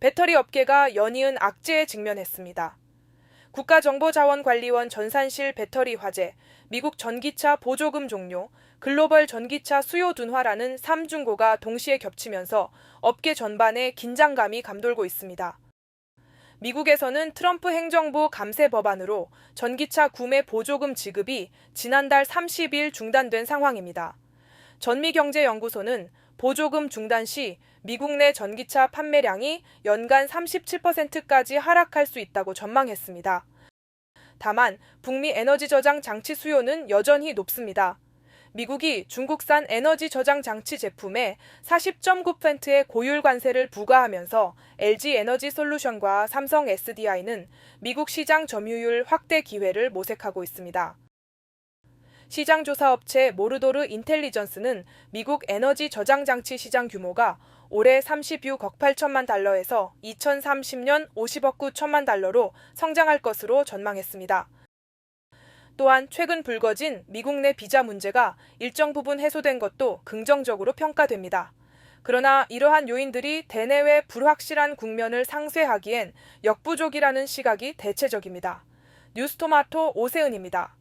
배터리 업계가 연이은 악재에 직면했습니다. 국가정보자원관리원 전산실 배터리 화재, 미국 전기차 보조금 종료, 글로벌 전기차 수요 둔화라는 3중고가 동시에 겹치면서 업계 전반에 긴장감이 감돌고 있습니다. 미국에서는 트럼프 행정부 감세 법안으로 전기차 구매 보조금 지급이 지난달 30일 중단된 상황입니다. 전미경제연구소는 보조금 중단 시 미국 내 전기차 판매량이 연간 37%까지 하락할 수 있다고 전망했습니다. 다만 북미 에너지 저장 장치 수요는 여전히 높습니다. 미국이 중국산 에너지 저장 장치 제품에 40.9%의 고율 관세를 부과하면서 LG 에너지 솔루션과 삼성 SDI는 미국 시장 점유율 확대 기회를 모색하고 있습니다. 시장 조사 업체 모르도르 인텔리전스는 미국 에너지 저장 장치 시장 규모가 올해 36억 8천만 달러에서 2030년 50억 9천만 달러로 성장할 것으로 전망했습니다. 또한 최근 불거진 미국 내 비자 문제가 일정 부분 해소된 것도 긍정적으로 평가됩니다. 그러나 이러한 요인들이 대내외 불확실한 국면을 상쇄하기엔 역부족이라는 시각이 대체적입니다. 뉴스토마토 오세은입니다.